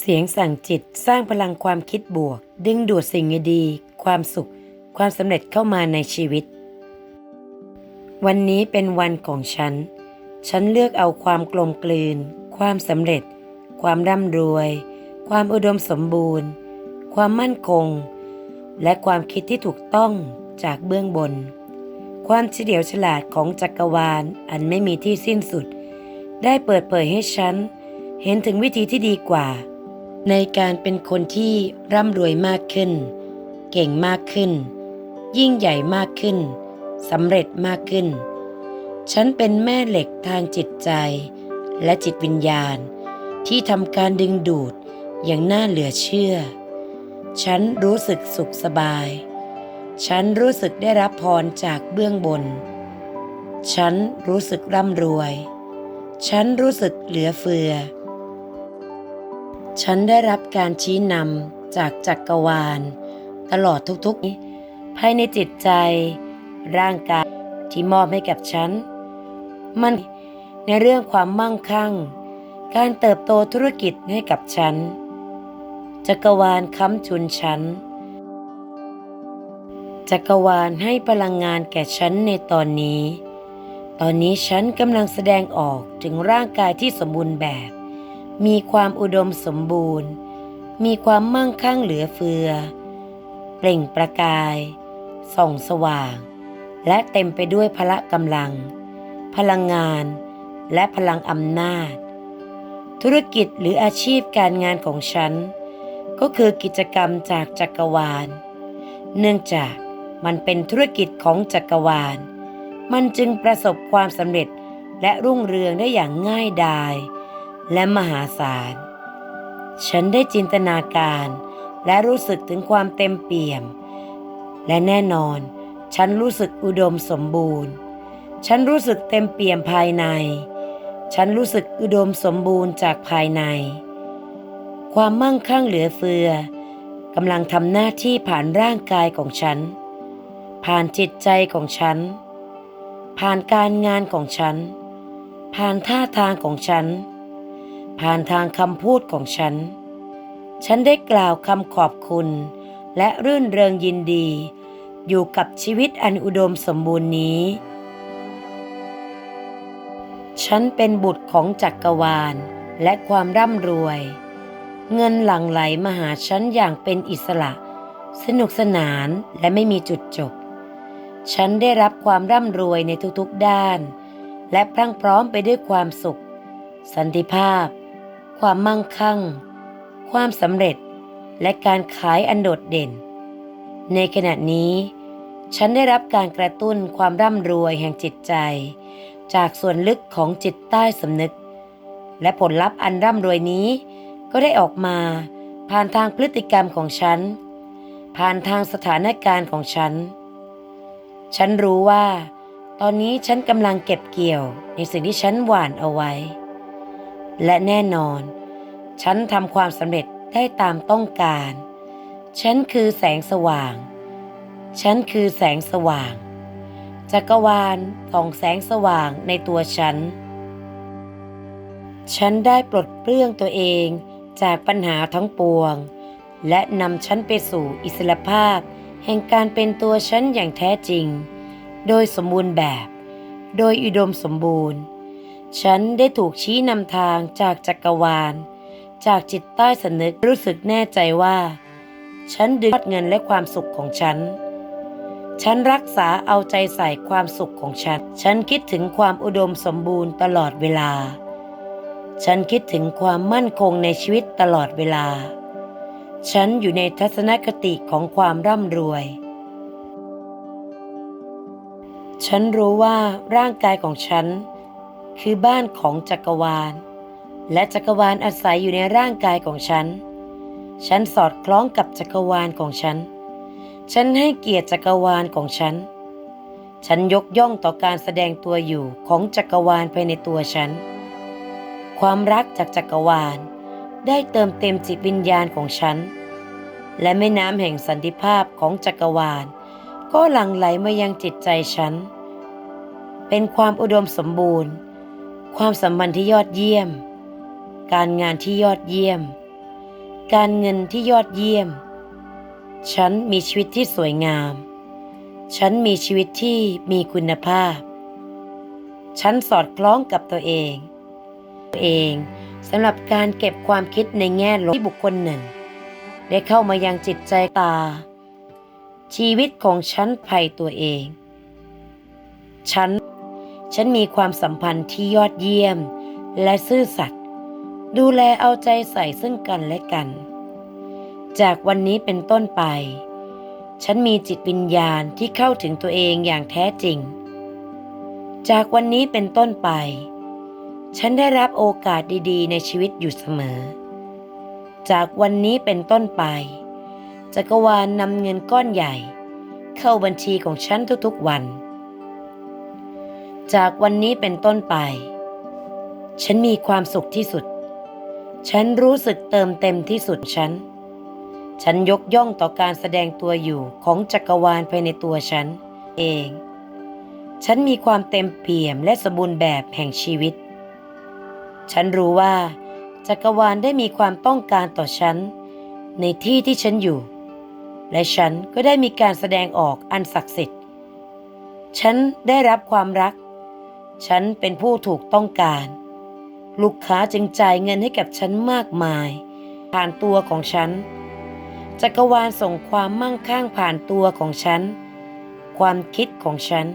เสียงสั่งจิตสร้างพลังความคิดบวก ดึงดูดสิ่งดี ความสุข ความสำเร็จเข้ามาในชีวิต วันนี้เป็นวันของฉัน ฉันเลือกเอาความกลมกลืน ความสำเร็จ ความร่ำรวย ความอุดมสมบูรณ์ ความมั่นคง และความคิดที่ถูกต้องจากเบื้องบน ความเฉลียวฉลาดของจักรวาลอันไม่มีที่สิ้นสุด ได้เปิดเผยให้ฉัน เห็นถึงวิธีที่ดีกว่า ในการเป็นคนที่ร่ำรวยมากขึ้น เก่งมากขึ้น ยิ่งใหญ่มากขึ้นสำเร็จมากขึ้น ฉันเป็นแม่เหล็กทางจิตใจ และจิตวิญญาณ ที่ทำการดึงดูดอย่างน่าเหลือเชื่อ ฉันรู้สึกสุขสบาย ฉันรู้สึกได้รับพรจากเบื้องบน ฉันรู้สึกร่ำรวย ฉันรู้สึกเหลือเฟือ ฉันได้รับการชี้นำจากจักรวาล ตลอดทุกๆ ภายในจิตใจ ร่างกายที่มอบให้กับฉัน มันในเรื่องความมั่งคั่ง การเติบโตธุรกิจให้กับฉัน จักรวาลค้ำจุนฉัน จักรวาลให้พลังงานแก่ฉันในตอนนี้ ตอนนี้ฉันกำลังแสดงออกถึงร่างกายที่สมบูรณ์แบบ มีความอุดมสมบูรณ์ มีความมั่งคั่งเหลือเฟือ เปล่งประกาย ส่องสว่าง และเต็มไปด้วยพละกำลัง พลังงานและพลังอำนาจ ธุรกิจหรืออาชีพการงานของฉัน ก็คือกิจกรรมจากจักรวาล เนื่องจากมันเป็นธุรกิจของจักรวาล มันจึงประสบความสำเร็จและรุ่งเรืองได้อย่างง่ายดาย และมหาศาล ฉันได้จินตนาการและรู้สึกถึงความเต็มเปี่ยม และแน่นอน ฉันรู้สึกอุดมสมบูรณ์ ฉันรู้สึกเต็มเปี่ยมภายใน ฉันรู้สึกอุดมสมบูรณ์จากภายใน ความมั่งคั่งเหลือเฟือกำลังทำหน้าที่ผ่านร่างกายของฉัน ผ่านจิตใจของฉัน ผ่านการงานของฉัน ผ่านท่าทางของฉัน ผ่านทางคำพูดของฉัน ฉันได้กล่าวคำขอบคุณ และรื่นเริงยินดี อยู่กับชีวิตอันอุดมสมบูรณ์นี้ ฉันเป็นบุตรของจักรวาลและความร่ำรวย เงินหลั่งไหลมาหาฉันอย่างเป็นอิสระ สนุกสนานและไม่มีจุดจบ ฉันได้รับความร่ำรวยในทุกๆด้าน และพรั่งพร้อมไปด้วยความสุข สันติภาพ ความมั่งคั่ง ความสำเร็จและการขายอันโดดเด่น ในขณะนี้ ฉันได้รับการกระตุ้นความร่ำรวยแห่งจิตใจ จากส่วนลึกของจิตใต้สำนึก และผลลัพธ์อันร่ำรวยนี้ ก็ได้ออกมาผ่านทางพฤติกรรมของฉัน ผ่านทางสถานการณ์ของฉัน ฉันรู้ว่า ตอนนี้ฉันกำลังเก็บเกี่ยวในสิ่งที่ฉันหว่านเอาไว้ และแน่นอน ฉันทำความสำเร็จได้ตามต้องการ ฉันคือแสงสว่าง ฉันคือแสงสว่าง จักรวาลส่องแสงสว่างในตัวฉัน ฉันได้ปลดเปลื้องตัวเองจากปัญหาทั้งปวง และนำฉันไปสู่อิสรภาพ แห่งการเป็นตัวฉันอย่างแท้จริง โดยสมบูรณ์แบบ โดยอุดมสมบูรณ์ ฉันได้ถูกชี้นำทางจากจักรวาล จากจิตใต้สำนึกรู้สึกแน่ใจว่า ฉันดึงยอดเงินและความสุขของฉัน ฉันรักษาเอาใจใส่ความสุขของฉัน ฉันคิดถึงความอุดมสมบูรณ์ตลอดเวลา ฉันคิดถึงความมั่นคงในชีวิตตลอดเวลา ฉันอยู่ในทัศนคติของความร่ำรวยฉันรู้ว่าร่างกายของฉัน คือบ้านของจักรวาล และจักรวาลอาศัยอยู่ในร่างกายของฉัน ฉันสอดคล้องกับจักรวาลของฉัน ฉันให้เกียรติจักรวาลของฉัน ฉันยกย่องต่อการแสดงตัวอยู่ของจักรวาลภายในตัวฉัน ความรักจากจักรวาลได้เติมเต็มจิตวิญญาณของฉัน และแม่น้ำแห่งสันติภาพของจักรวาล ก็หลั่งไหลมายังจิตใจฉัน เป็นความอุดมสมบูรณ์ ความสัมพันธ์ที่ยอดเยี่ยม การงานที่ยอดเยี่ยม การเงินที่ยอดเยี่ยม ฉันมีชีวิตที่สวยงาม ฉันมีชีวิตที่มีคุณภาพ ฉันสอดคล้องกับตัวเอง ตัวเองสำหรับการเก็บความคิดในแง่ลบที่บุคคลหนึ่ง ได้เข้ามายังจิตใจตา ชีวิตของฉันภัยตัวเอง ฉัน ฉันมีความสัมพันธ์ที่ยอดเยี่ยม และซื่อสัตย์ดูแลเอาใจใส่ซึ่งกันและกัน จากวันนี้เป็นต้นไป ฉันมีจิตวิญญาณที่เข้าถึงตัวเองอย่างแท้จริง จากวันนี้เป็นต้นไป ฉันได้รับโอกาสดีๆ ในชีวิตอยู่เสมอ จากวันนี้เป็นต้นไปจักรวาลนำเงินก้อนใหญ่ เข้าบัญชีของฉันทุกๆวัน จากวันนี้เป็นต้นไป ฉันมีความสุขที่สุด ฉันรู้สึกเติมเต็มที่สุดฉัน ฉันยกย่องต่อการแสดงตัวอยู่ของจักรวาลภายในตัวฉัน เอง ฉันมีความเต็มเปี่ยมและสมบูรณ์แบบแห่งชีวิต ฉันรู้ว่า จักรวาลได้มีความต้องการต่อฉัน ในที่ที่ฉันอยู่ และฉันก็ได้มีการแสดงออกอันศักดิ์สิทธิ์ ฉันได้รับความรัก ฉันเป็นผู้ถูกต้องการ ลูกค้าจึงจ่ายเงินให้กับฉันมากมาย ผ่านตัวของฉัน จักรวาลส่งความมั่งคั่งผ่านตัวของฉัน ความคิดของฉัน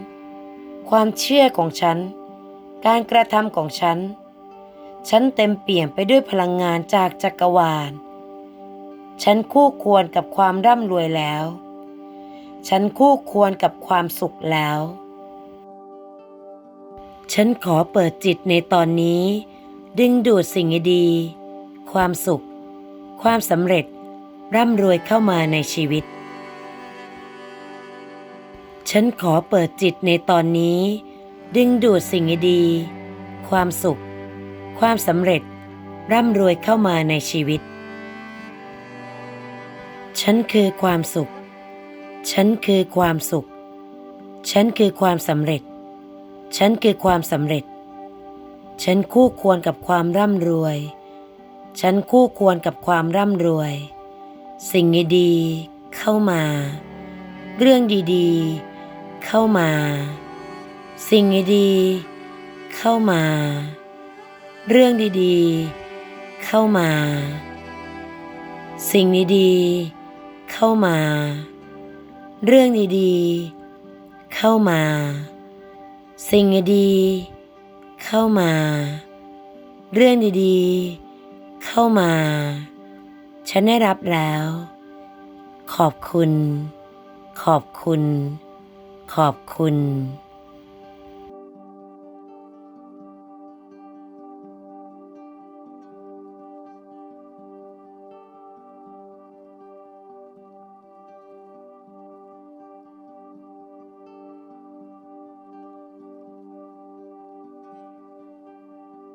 ความเชื่อของฉัน การกระทำของฉัน ฉันเต็มเปี่ยมไปด้วยพลังงานจากจักรวาล ฉันคู่ควรกับความร่ำรวยแล้ว ฉันคู่ควรกับความสุขแล้ว ฉันขอเปิดจิตในตอนนี้ ดึงดูดสิ่งดี ความสุข ความสำเร็จ ร่ำรวยเข้ามาในชีวิต ฉันขอเปิดจิตในตอนนี้ ดึงดูดสิ่งดี ความสุข ความสำเร็จ ร่ำรวยเข้ามาในชีวิต ฉันคือความสุข ฉันคือความสุข ฉันคือความสำเร็จ ฉันคือความสำเร็จ ฉันคู่ควรกับความร่ำรวย ฉันคู่ควรกับความร่ำรวย สิ่งดีๆเข้ามา เรื่องดีๆ เข้ามา สิ่งดีๆเข้ามา เรื่องดีๆ เข้ามา สิ่งดีๆเข้ามา เรื่องดีๆ เข้ามา สิ่งดีๆเข้ามา เรื่องดีๆ เข้ามา ฉันได้รับแล้ว ขอบคุณ ขอบคุณ ขอบคุณ